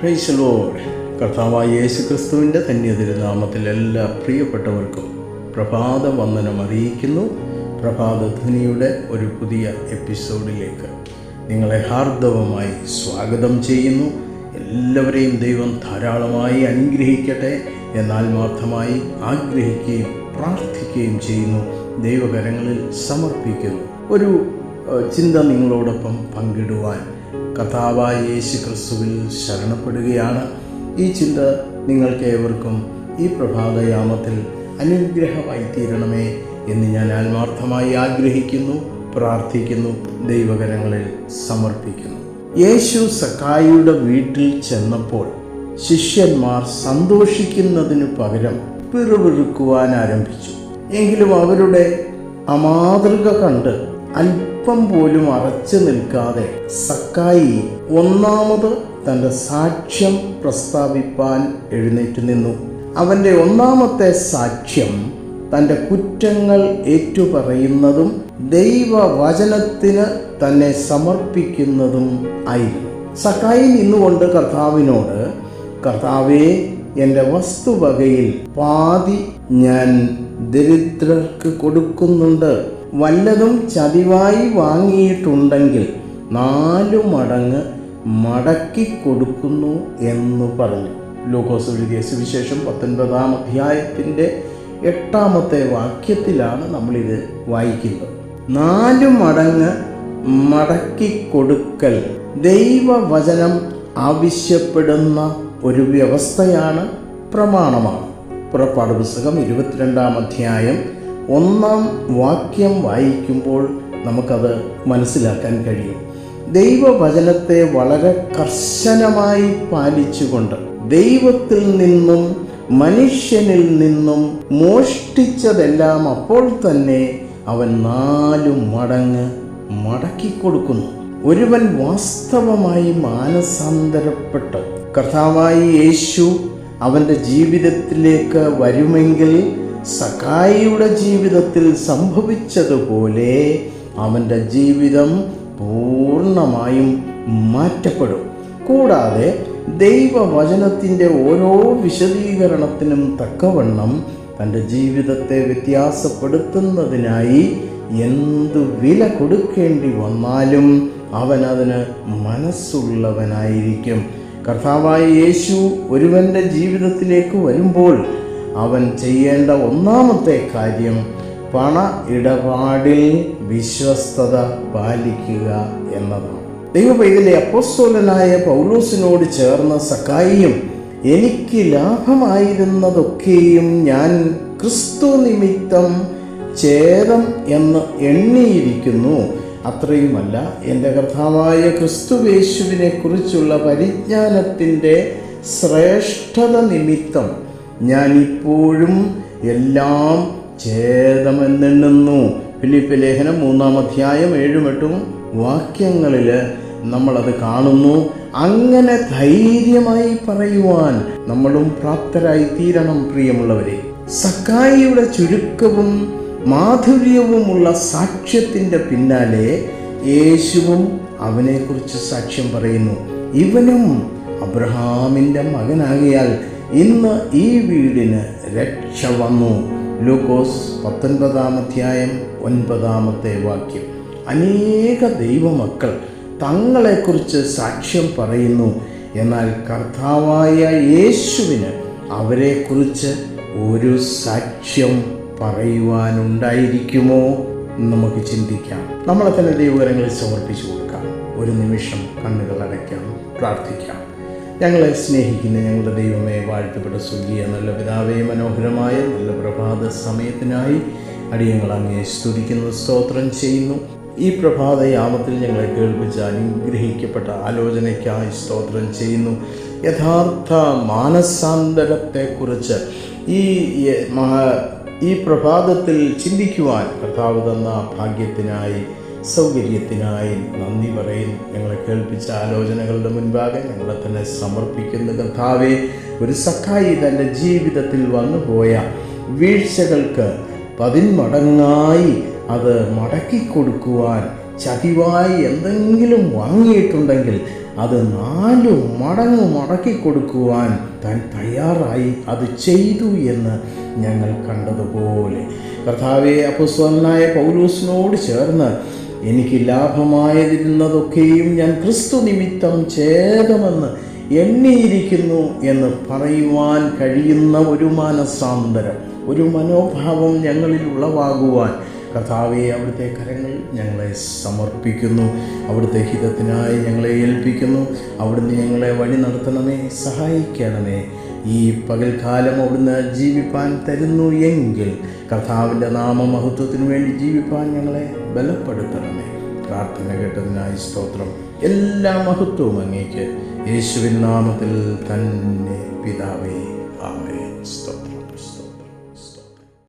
Price load കർത്താവായ യേശു ക്രിസ്തുവിന്റെ ധന്യതിരുനാമത്തിൽ എല്ലാ പ്രിയപ്പെട്ടവർക്കും പ്രഭാത വന്ദനം അറിയിക്കുന്നു. പ്രഭാതധ്വനിയുടെ ഒരു പുതിയ എപ്പിസോഡിലേക്ക് നിങ്ങളെ ഹാർദവമായി സ്വാഗതം ചെയ്യുന്നു. എല്ലാവരെയും ദൈവം ധാരാളമായി അനുഗ്രഹിക്കട്ടെ എന്നാൽ മാത്രമായി ആഗ്രഹിക്കുകയും പ്രാർത്ഥിക്കുകയും ചെയ്യുന്നു. ദൈവകരങ്ങളിൽ സമർപ്പിക്കുന്നു. ഒരു ചിന്ത നിങ്ങളോടൊപ്പം പങ്കിടുവാൻ കഥാവായ യേശു ക്രിസ്തുവിൽ ശരണപ്പെടുകയാണ്. ഈ ചിന്ത നിങ്ങൾക്ക് ഏവർക്കും ഈ പ്രഭാതയാമത്തിൽ അനുഗ്രഹമായി തീരണമേ എന്ന് ഞാൻ ആത്മാർത്ഥമായി ആഗ്രഹിക്കുന്നു പ്രാർത്ഥിക്കുന്നു ദൈവകരങ്ങളിൽ സമർപ്പിക്കുന്നു. യേശു സക്കായിയുടെ വീട്ടിൽ ചെന്നപ്പോൾ ശിഷ്യന്മാർ സന്തോഷിക്കുന്നതിനു പകരം പിറുപിറുക്കുവാൻ ആരംഭിച്ചു. എങ്കിലും അവരുടെ അമാതൃക കണ്ട് അല്പം പോലും അറച്ചു നിൽക്കാതെ സക്കായി ഒന്നാമത് തന്റെ സാക്ഷ്യം പ്രസ്താവിപ്പാൻ എഴുന്നേറ്റ് നിന്നു. അവന്റെ ഒന്നാമത്തെ സാക്ഷ്യം തന്റെ കുറ്റങ്ങൾ ഏറ്റുപറയുന്നതും ദൈവവചനത്തിന് തന്നെ സമർപ്പിക്കുന്നതും ആയിരുന്നു. സക്കായി നിന്നുകൊണ്ട് കർത്താവിനോട് കർത്താവേ എന്റെ വസ്തുവകയിൽ പാതി ഞാൻ ദരിദ്രർക്ക് കൊടുക്കുന്നുണ്ട്. വല്ലതും ചതിവായി വാങ്ങിയിട്ടുണ്ടെങ്കിൽ നാലു മടങ്ങ് മടക്കി കൊടുക്കുന്നു എന്ന് പറഞ്ഞു. ലൂക്കോസ് എഴുതിയ സുവിശേഷം പത്തൊൻപതാം അധ്യായത്തിന്റെ എട്ടാമത്തെ വാക്യത്തിലാണ് നമ്മളിത് വായിക്കുന്നത്. നാലു മടങ്ങ് മടക്കി കൊടുക്കൽ ദൈവവചനം ആവശ്യപ്പെടുന്ന ഒരു വ്യവസ്ഥയാണ് പ്രമാണമാണ്. പുറപ്പാട് പുസ്തകം ഇരുപത്തിരണ്ടാം അധ്യായം ഒന്നാം വാക്യം വായിക്കുമ്പോൾ നമുക്കത് മനസ്സിലാക്കാൻ കഴിയും. ദൈവവചനത്തെ വളരെ കർശനമായി പാലിച്ചുകൊണ്ട് ദൈവത്തിൽ നിന്നും മനുഷ്യനിൽ നിന്നും മോഷ്ടിച്ചതെല്ലാം അപ്പോൾ തന്നെ അവൻ നാലു മടങ്ങ് മടക്കി കൊടുക്കുന്നു ഒരുവൻ വാസ്തവമായി മാനസാന്തരപ്പെട്ട്. കർത്താവായി യേശു അവന്റെ ജീവിതത്തിലേക്ക് വരുമെങ്കിൽ സക്കായിയുടെ ജീവിതത്തിൽ സംഭവിച്ചതുപോലെ അവന്റെ ജീവിതം പൂർണമായും മാറ്റപ്പെടും. കൂടാതെ ദൈവവചനത്തിന്റെ ഓരോ വിശദീകരണത്തിനും തക്കവണ്ണം തന്റെ ജീവിതത്തെ വ്യത്യാസപ്പെടുത്തുന്നതിനായി എന്തു വില കൊടുക്കേണ്ടി വന്നാലും അവൻ മനസ്സുള്ളവനായിരിക്കും. കർത്താവായ യേശു ഒരുവന്റെ ജീവിതത്തിലേക്ക് വരുമ്പോൾ അവൻ ചെയ്യേണ്ട ഒന്നാമത്തെ കാര്യം പണ ഇടപാടിൽ വിശ്വസ്തത പാലിക്കുക എന്നതാണ്. ദൈവപൈതലെ അപ്പോസ്തോലനായ പൗലോസിനോട് ചേർന്ന സക്കായിയും എനിക്ക് ലാഭമായിരുന്നതൊക്കെയും ഞാൻ ക്രിസ്തു നിമിത്തം ഛേദം എന്ന് എണ്ണിയിരിക്കുന്നു. അത്രയുമല്ല എന്റെ കർത്താവായ ക്രിസ്തുവേശുവിനെ കുറിച്ചുള്ള പരിജ്ഞാനത്തിന്റെ ശ്രേഷ്ഠത നിമിത്തം ഞാൻ ഇപ്പോഴും എല്ലാം ഛേദമെന്നെണ്ണുന്നു. ഫിലിപ്പ് ലേഖനം മൂന്നാം അധ്യായം ഏഴും എട്ടും വാക്യങ്ങളിൽ നമ്മളത് കാണുന്നു. അങ്ങനെ ധൈര്യമായി പറയുവാൻ നമ്മളും പ്രാപ്തരായി തീരണം പ്രിയമുള്ളവരെ. സക്കായിയുടെ ചുരുക്കവും മാധുര്യവുമുള്ള സാക്ഷ്യത്തിന്റെ പിന്നാലെ യേശുവും അവനെക്കുറിച്ച് സാക്ഷ്യം പറയുന്നു. ഇവനും അബ്രഹാമിന്റെ മകനാകിയാൽ ഇന്ന് ഈ വീടിന് രക്ഷ വന്നു. ലൂക്കോസ് പത്തൊൻപതാം അധ്യായം ഒൻപതാമത്തെ വാക്യം. അനേക ദൈവമക്കൾ തങ്ങളെക്കുറിച്ച് സാക്ഷ്യം പറയുന്നു. എന്നാൽ കർത്താവായ യേശുവിന് അവരെക്കുറിച്ച് ഒരു സാക്ഷ്യം പറയുവാനുണ്ടായിരിക്കുമോ? നമുക്ക് ചിന്തിക്കാം. നമ്മളെ തന്നെ ദൈവകരങ്ങളിൽ സമർപ്പിച്ചു കൊടുക്കാം. ഒരു നിമിഷം കണ്ണുകൾ അടയ്ക്കാം. പ്രാർത്ഥിക്കാം. ഞങ്ങളെ സ്നേഹിക്കുന്ന ഞങ്ങളുടെ ദൈവമേ വാഴ്ത്തപ്പെട്ട സ്വർഗീയ നല്ല പിതാവേ മനോഹരമായ നല്ല പ്രഭാത സമയത്തിനായി അടിയങ്ങൾ അങ്ങേ സ്തുതിക്കുന്നു സ്തോത്രം ചെയ്യുന്നു. ഈ പ്രഭാത യാമത്തിൽ ഞങ്ങളെ കേൾപ്പിച്ച അനുഗ്രഹിക്കപ്പെട്ട ആലോചനയ്ക്കായി സ്തോത്രം ചെയ്യുന്നു. യഥാർത്ഥ മാനസാന്തരത്തെക്കുറിച്ച് ഈ മഹാ- ഈ പ്രഭാതത്തിൽ ചിന്തിക്കുവാൻ കർത്താവ് തന്ന ഭാഗ്യത്തിനായി സൗകര്യത്തിനായി നന്ദി പറയുന്നു ഞങ്ങളെ കേൾപ്പിച്ച ആലോചനകളുടെ മുൻപാകെ ഞങ്ങളെ തന്നെ സമർപ്പിക്കുന്ന കർത്താവെ ഒരു സഖായി തന്റെ ജീവിതത്തിൽ വന്നുപോയ വീഴ്ചകൾക്ക് പതിന്മടങ്ങായി അത് മടക്കി കൊടുക്കുവാൻ ചതിവായി എന്തെങ്കിലും വാങ്ങിയിട്ടുണ്ടെങ്കിൽ അത് നാലു മടങ്ങ് മടക്കി കൊടുക്കുവാൻ താൻ തയ്യാറായി അത് ചെയ്തു എന്ന് ഞങ്ങൾ കണ്ടതുപോലെ. കർത്താവെ അപ്പസ്വലനായ പൗലൂസിനോട് ചേർന്ന് എനിക്ക് ലാഭമായതിരുന്നതൊക്കെയും ഞാൻ ക്രിസ്തു നിമിത്തം ചേതമെന്ന് എണ്ണിയിരിക്കുന്നു എന്ന് പറയുവാൻ കഴിയുന്ന ഒരു മാനസാന്തരം ഒരു മനോഭാവം ഞങ്ങളിൽ ഉളവാകുവാൻ കർത്താവെ അവിടുത്തെ കരങ്ങൾ ഞങ്ങളെ സമർപ്പിക്കുന്നു. അവിടുത്തെ ഹിതത്തിനായി ഞങ്ങളെ ഏൽപ്പിക്കുന്നു. അവിടുന്ന് ഞങ്ങളെ വഴി നടത്തണമേ സഹായിക്കണമേ. ഈ പകൽക്കാലം അവിടുന്ന് ജീവിപ്പാൻ തരുന്നു എങ്കിൽ കർത്താവിന്റെ നാമമഹത്വത്തിനു വേണ്ടി ജീവിപ്പാൻ ഞങ്ങളെ ബലപ്പെടുത്തണമേ. പ്രാർത്ഥന കേട്ടതിനായി സ്തോത്രം. എല്ലാ മഹത്വവും അങ്ങേക്ക്. യേശുവിൻ നാമത്തിൽ തന്നെ പിതാവേ. ആമേ സ്തോത്രം.